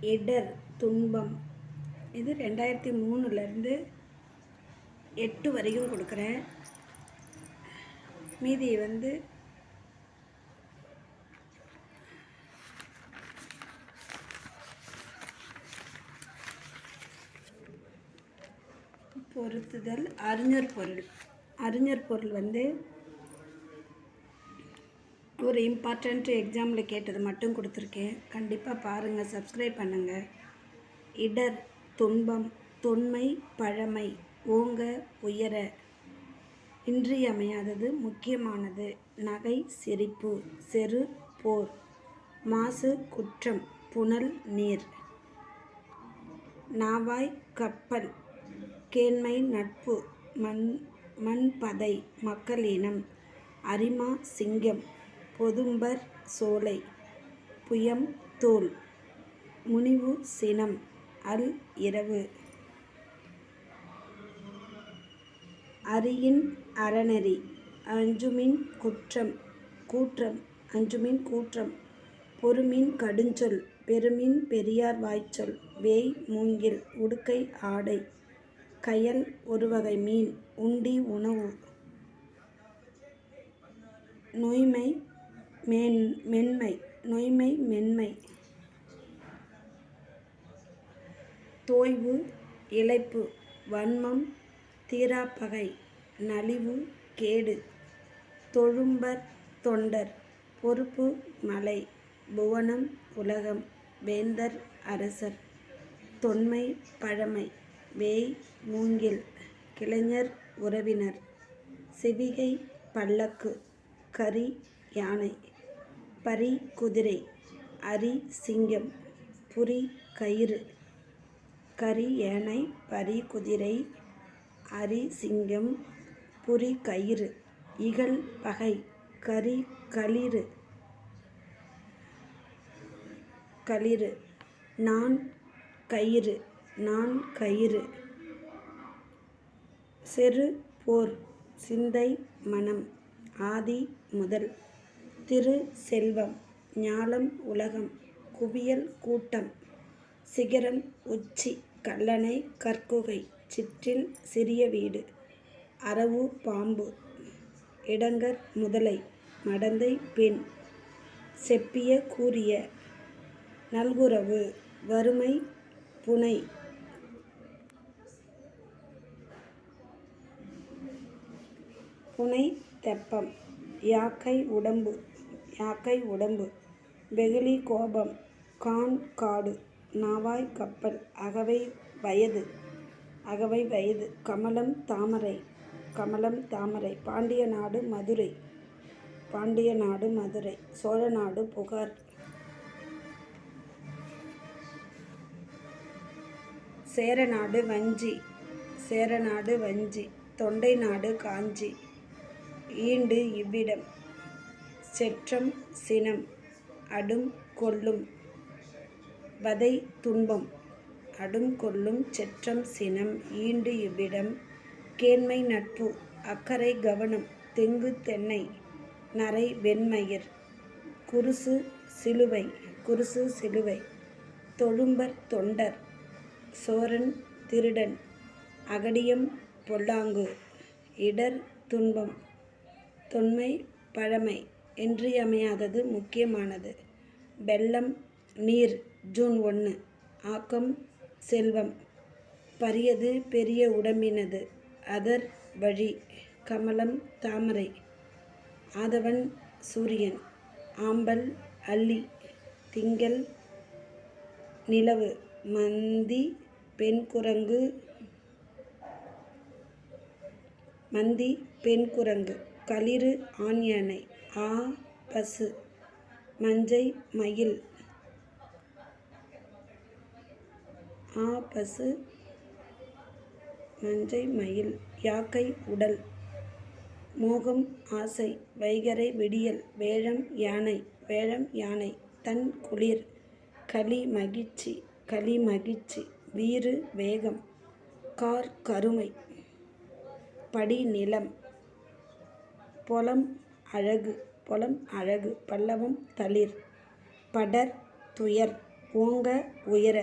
இடர் துன்பம். இது ரெண்டாயிரத்தி மூணுலேருந்து எட்டு வரைக்கும் கொடுக்குறேன். மீதி வந்து பொருத்துதல் அறிஞர் பொருள். அறிஞர் பொருள் வந்து ஒரு இம்பார்ட்டண்ட் எக்ஸாமில் கேட்டது மட்டும் கொடுத்துருக்கேன். கண்டிப்பாக பாருங்கள் சப்ஸ்கிரைப் பண்ணுங்கள் இடர் துன்பம் தொன்மை பழமை ஓங்க உயர இன்றியமையாதது முக்கியமானது. நகை சிரிப்பு செரு போர் மாசு குற்றம் புனல் நீர் நாவாய் கப்பல் கேண்மை நட்பு மண் மண்பதை மக்களினம் அரிமா சிங்கம் பொதும்பர் சோலை புயம் தோல் முனிவு சினம் அல் இரவு. அரியின் அறநெறி அஞ்சுமின் குற்றம் கூற்றம் அஞ்சுமின் கூற்றம் பொறுமின் கடுஞ்சொல் பெருமின் பெரியார் வாய்ச்சொல் வேய் மூங்கில் உடுக்கை ஆடை கயல் ஒரு வகை மீன் உண்டி உணவு. நொய்மை மென் மென்மை நொய்மை மென்மை. தோய்வு இழைப்பு வன்மம் தீராப்பகை நலிவு கேடு. தொழும்பர் தொண்டர் பொறுப்பு மலை புவனம் உலகம் வேந்தர் அரசர். தொன்மை பழமை வேய் மூங்கில் கிளைஞர் உறவினர். செவிகை பல்லக்கு கரி யானை. பரி குதிரை அரி சிங்கம் புரி கயிறு கரி ஏனை பரி குதிரை அரி சிங்கம் புரி கயிறு இகல் பகை கரி களிறு களிறு நான் கயிறு நான் கயிறு செரு போர் சிந்தை மனம் ஆதி முதல். திரு செல்வம் ஞாலம் உலகம் குவியல் கூட்டம் சிகரம் உச்சி கல்லணை கற்குகை சிற்றில் சிறிய வீடு அரவு பாம்பு இடங்கர் முதலை மடந்தை பெண் செப்பிய கூறிய நல்குறவு வறுமை புனை. புனை தெப்பம் யாக்கை உடம்பு யாக்கை உடம்பு. வெகுளி கோபம் கான் காடு நாவாய் கப்பல் அகவை வயது அகவை வயது கமலம் தாமரை கமலம் தாமரை பாண்டிய நாடு மதுரை பாண்டிய நாடு மதுரை சோழ நாடு புகார். சேரநாடு வஞ்சி சேரநாடு வஞ்சி தொண்டை நாடு காஞ்சி ஈண்டு இவ்விடம். செற்றம் சினம் அடும் கொல்லும் வதை துன்பம் அடும் கொல்லும் செற்றம் சினம் ஈண்டு இவ்விடம் கேண்மை நட்பு அக்கறை கவனம் தெங்கு தென்னை நரை வெண்மயிர் குருசு சிலுவை குருசு சிலுவை தொழும்பர் தொண்டர் சோரன் திருடன் அகடியம் பொல்லாங்கு இடர் துன்பம் தொன்மை பழமை இன்றியமையாதது முக்கியமானது. வெள்ளம் நீர் ஜூன் ஒன்று ஆக்கம் செல்வம். பரியது பெரிய உடம்பினது. அதர் வழி கமலம் தாமரை. ஆதவன் சூரியன். ஆம்பல் அல்லி. திங்கள் நிலவு. மந்தி பெண் குரங்கு. மந்தி பெண் குரங்கு. களிறு ஆண் யானை. ஆ பசு. மஞ்சை மயில். ஆ பசு. மஞ்சை மயில். யாக்கை உடல். மோகம் ஆசை. வைகரை விடியல். வேழம் யானை. வேழம் யானை. தன் குளிர். களி மகிழ்ச்சி. களி மகிழ்ச்சி. வீறு வேகம். கார் கருமை. படி நிலம். பொலம் அழகு புலம் அழகு பல்லவம் தளிர் படர் துயர் ஓங்க உயர